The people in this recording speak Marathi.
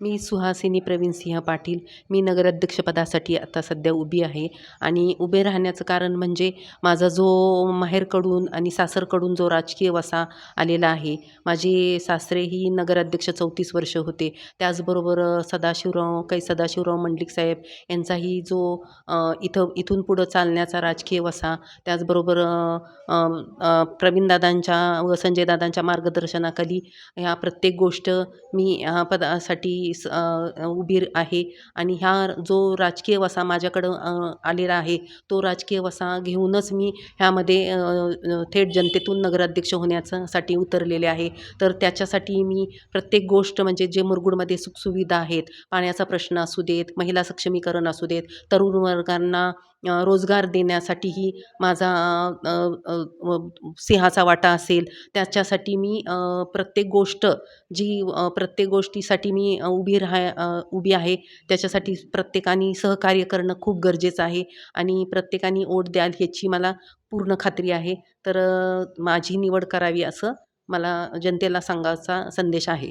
मी सुहासिनी प्रवीण सिंह पाटील. मी नगराध्यक्षपदासाठी आता सध्या उभी आहे. आणि उभे राहण्याचं कारण म्हणजे माझा जो माहेरकडून आणि सासरकडून जो राजकीय वसा आलेला आहे माझे सासरे ही नगराध्यक्ष चौतीस वर्ष होते. त्याचबरोबर सदाशिवराव काही सदाशिवराव मंडलिक साहेब यांचाही जो इथं इथून पुढं चालण्याचा राजकीय वसा त्याचबरोबर प्रवीणदादांच्या व संजयदादांच्या मार्गदर्शनाखाली ह्या प्रत्येक गोष्ट मी ह्या ही स- उभी आहे. आणि ह्या जो राजकीय वसा माझ्याकडं आलेला आहे तो राजकीय वसा घेऊनच मी ह्यामध्ये थेट जनतेतून नगराध्यक्ष होण्यासाठी उतरलेले आहे. तर त्याच्यासाठी मी प्रत्येक गोष्ट म्हणजे जे मुरगुडमध्ये सुखसुविधा आहेत पाण्याचा प्रश्न असू देत महिला सक्षमीकरण असू देत तरुण वर्गांना रोजगार देण्यासाठीही माझा सिंहाचा वाटा असेल. त्याच्यासाठी मी प्रत्येक गोष्ट जी प्रत्येक गोष्टीसाठी मी उभी राहा उभी आहे त्याच्यासाठी प्रत्येकाने सहकार्य करणं खूप गरजेचं आहे आणि प्रत्येकाने ओढ द्याल ह्याची मला पूर्ण खात्री आहे. तर माझी निवड करावी असं मला जनतेला सांगायचा संदेश आहे.